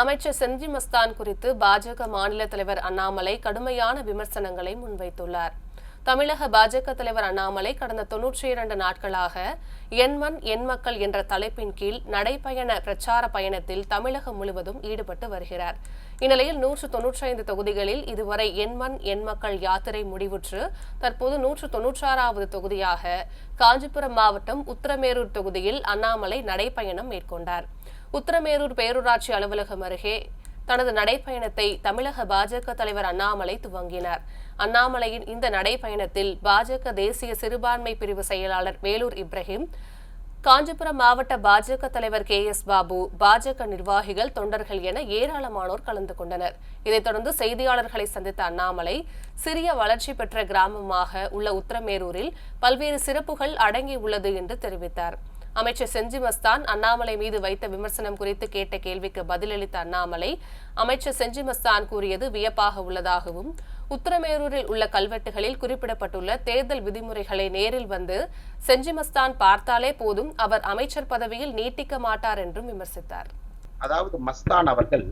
அமைச்சர் செஞ்சி மஸ்தான் குறித்து பாஜக மாநில தலைவர் அண்ணாமலை கடுமையான விமர்சனங்களை முன்வைத்துள்ளார். தமிழக பாஜக தலைவர் அண்ணாமலை கடந்த தொன்னூற்றி இரண்டு நாட்களாக என் மண் என் மக்கள் என்ற தலைப்பின் கீழ் நடைபயண பிரச்சார பயணத்தில் தமிழகம் முழுவதும் ஈடுபட்டு வருகிறார். இந்நிலையில் நூற்று தொன்னூற்றி ஐந்து தொகுதிகளில் இதுவரை என் மண் என் மக்கள் யாத்திரை முடிவுற்று தற்போது நூற்று தொன்னூற்றாறாவது தொகுதியாக காஞ்சிபுரம் மாவட்டம் உத்தரமேரூர் தொகுதியில் அண்ணாமலை நடைபயணம் மேற்கொண்டார். உத்தரமேரூர் பேரூராட்சி அலுவலகம் அருகே தனது நடைப்பயணத்தை தமிழக பாஜக தலைவர் அண்ணாமலை துவங்கினார். அண்ணாமலையின் இந்த நடைப்பயணத்தில் பாஜக தேசிய சிறுபான்மை பிரிவு செயலாளர் வேலூர் இப்ராஹிம் காஞ்சிபுரம் மாவட்ட பாஜக தலைவர் கே எஸ் பாபு பாஜக நிர்வாகிகள் தொண்டர்கள் என ஏராளமானோர் கலந்து கொண்டனர். இதைத் தொடர்ந்து செய்தியாளர்களை சந்தித்த அண்ணாமலை சிறிய வளர்ச்சி பெற்ற கிராமமாக உள்ள உத்தரமேரூரில் பல்வேறு சிறப்புகள் அடங்கியுள்ளது என்று தெரிவித்தார். அமைச்சர் செஞ்சி மஸ்தான் அண்ணாமலை மீது வைத்த விமர்சனம் குறித்து கேட்ட கேள்விக்கு பதிலளித்த அண்ணாமலை அமைச்சர் செஞ்சி மஸ்தான் கூறியது வியப்பாக உள்ளதாகவும் உத்தரமேரூரில் உள்ள கல்வெட்டுகளில் குறிப்பிடப்பட்டுள்ள தேர்தல் விதிமுறைகளை நேரில் வந்து செஞ்சி மஸ்தான் பார்த்தாலே போதும் அவர் அமைச்சர் பதவியில் நீட்டிக்க மாட்டார் என்றும் விமர்சித்தார். அதாவது மஸ்தான் அவர்கள்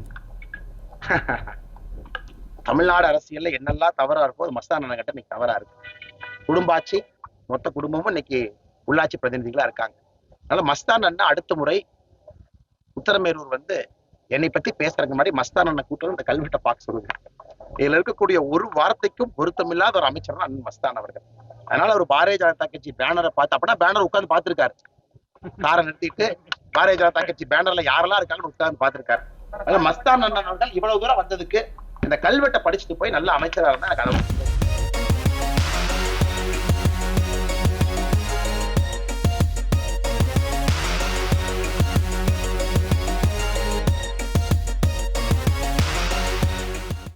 தமிழ்நாடு அரசியல்ல என்னெல்லாம் தவறா இருக்கோ அது மஸ்தான் அண்ணன் கிட்ட இன்னைக்கு தவறா இருக்கு. குடும்பாட்சி மொத்த குடும்பமும் இன்னைக்கு உள்ளாட்சி பிரதிநிதிகளா இருக்காங்க. அதனால மஸ்தான் அண்ணன் அடுத்த முறை உத்தரமேரூர் வந்து என்னை பத்தி பேசுறதுக்கு முன்னாடி மஸ்தான் அண்ணன் கூட்டம் இந்த கல்வெட்டை பார்க்க சொல்லுங்க. இதுல இருக்கக்கூடிய ஒரு வார்த்தைக்கும் பொருத்தமில்லாத ஒரு அமைச்சர் தான் அண்ணன் மஸ்தான் அவர்கள். அதனால அவர் பாரதிய ஜனதா கட்சி பேனரை பார்த்து அப்படின்னா பேனர் உட்கார்ந்து பார்த்திருக்காரு. காரை நிறுத்திட்டு பாரதிய ஜனதா கட்சி பேனர்ல யாரெல்லாம் இருக்காங்கன்னு உட்கார்ந்து பார்த்திருக்காரு. அதனால மஸ்தான் அண்ணன் அவர்கள் இவ்வளவு தூரம் வந்ததுக்கு இந்த கல்வெட்டை படிச்சுட்டு போய் நல்ல அமைச்சராக இருந்தா எனக்கு